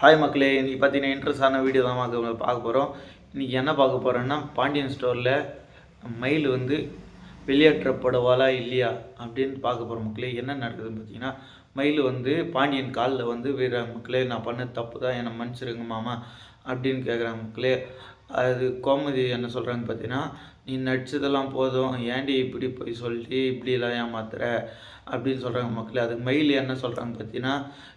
Hi மக்களே இன்றைக்கி பார்த்தீங்கன்னா இன்ட்ரெஸ்டான வீடியோ தான் பார்க்க பார்க்க போகிறோம் இன்றைக்கி என்ன பார்க்க போகிறோன்னா பாண்டியன் ஸ்டோரில் மயில் வந்து வெளியேற்றப்படுவாளா இல்லையா அப்படின்னு பார்க்க போகிறோம் மக்களே. என்ன நடக்குதுன்னு பார்த்தீங்கன்னா மயில் வந்து பாண்டியன் காலில் வந்து வீர மக்களே நான் பண்ண தப்பு தான் என்னை மன்னிச்சிருங்க மாமா. அப்படின்னு கேட்குறாங்க மக்களே. அது கோமதி என்ன சொல்கிறாங்க பார்த்தீங்கன்னா நீ நடிச்சதெல்லாம் போதும். ஏன்டி இப்படி போய் சொல்லிட்டு இப்படிலாம் ஏமாத்துற? அப்படின்னு சொல்கிறாங்க மக்களே. அதுக்கு மயில் என்ன சொல்கிறாங்க பார்த்தீங்கன்னா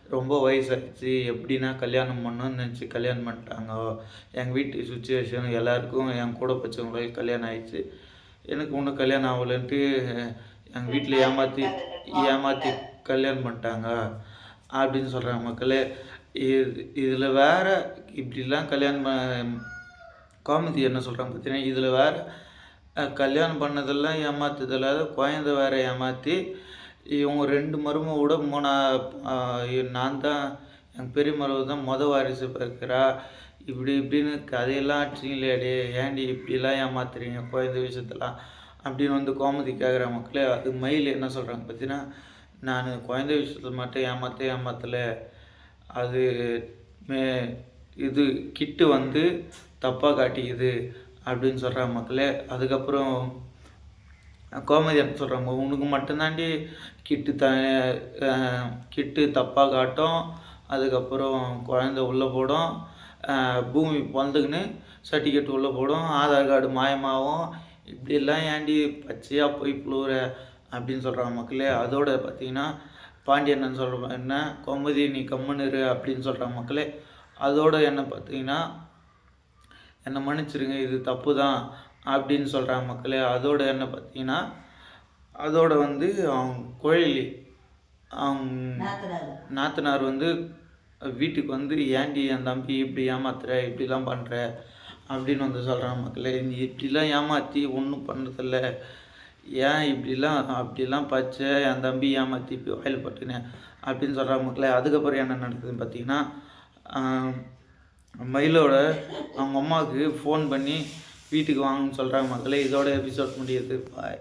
ரொம்ப வயசாகிடுச்சு எப்படின்னா கல்யாணம் பண்ணணும்னு நினச்சி கல்யாணம் பண்ணிட்டாங்க. எங்கள் வீட்டு சுச்சுவேஷன் எல்லாருக்கும் என் கூட பச்சவங்களுக்கு கல்யாணம் ஆயிடுச்சு. எனக்கு இன்னும் கல்யாணம் ஆகலைன்ட்டு எங்கள் வீட்டில் ஏமாற்றி ஏமாற்றி கல்யாணம் பண்ணிட்டாங்க. அப்படின்னு சொல்கிறாங்க மக்களே. இது இதில் வேற இப்படிலாம் கல்யாணம் காமெடி என்ன சொல்கிறாங்க பார்த்தீங்கன்னா இதில் வேற கல்யாணம் பண்ணதெல்லாம் ஏமாத்துதில் குழந்த வேற ஏமாற்றி இவங்க ரெண்டு மருமை விட மூணா நான் தான் என் பெரிய மருமக தான் மொத வாரிசு பிறக்கிறா இப்படி இப்படின்னு கதையெல்லாம் அடிச்சிங்களேடி ஏன்டி இப்படிலாம் ஏமாத்துறீங்க குழந்தை விஷயத்தெல்லாம்? அப்படின்னு வந்து கோமதி கேட்குற மக்களே. அது மயில் என்ன சொல்கிறாங்க பார்த்தீங்கன்னா நான் குழந்தை விஷயத்தில் மட்டும் ஏமாற்ற ஏமாற்றலை அது மே இது கிட்டு வந்து தப்பாக காட்டிக்குது அப்படின்னு சொல்கிறாங்க மக்களே. அதுக்கப்புறம் கோமதி என்ன சொல்கிறாங்க உனக்கு மட்டும்தாண்டி கிட்டு த கிட்டு தப்பாக காட்டும். அதுக்கப்புறம் குழந்த உள்ளே போடும். பூமி பிறந்துக்குன்னு சர்டிஃபிகேட் உள்ளே போடும். ஆதார் கார்டு மாயமாகும். இப்படிலாம் ஏண்டி பச்சையாக போய் புழுவுற அப்படின்னு சொல்கிறாங்க மக்களே. அதோட பார்த்தீங்கன்னா பாண்டியன் சொல்கிற என்ன? கோமதி நீ கம்முன்னு அப்படின்னு சொல்கிறாங்க மக்களே. அதோட என்ன பார்த்தீங்கன்னா என்னை மன்னிச்சிருங்க இது தப்பு தான் அப்படின்னு சொல்கிறாங்க மக்களே. அதோட என்ன பார்த்தீங்கன்னா அதோட வந்து அவங்க கோயிலி அவங்க நாத்தனார். வந்து வீட்டுக்கு வந்து ஏன்டி என் தம்பி இப்படி ஏமாத்துற இப்படிலாம் பண்ணுற அப்படின்னு வந்து சொல்கிறாங்க மக்களே. நீ இப்படிலாம் ஏமாற்றி ஒன்றும் பண்ணுறதில்ல ஏன் இப்படிலாம் அப்படிலாம் பச்சை என் தம்பி ஏமாற்றி இப்போ வாயில் பட்டுனேன் அப்படின்னு சொல்கிறாங்க மக்களே. அதுக்கப்புறம் என்ன நடக்குதுன்னு பார்த்தீங்கன்னா மயிலோட அவங்க அம்மாவுக்கு ஃபோன் பண்ணி வீட்டுக்கு வாங்கன்னு சொல்கிறாங்க மக்களே. இதோட எபிசோட் முடியுது. பாய்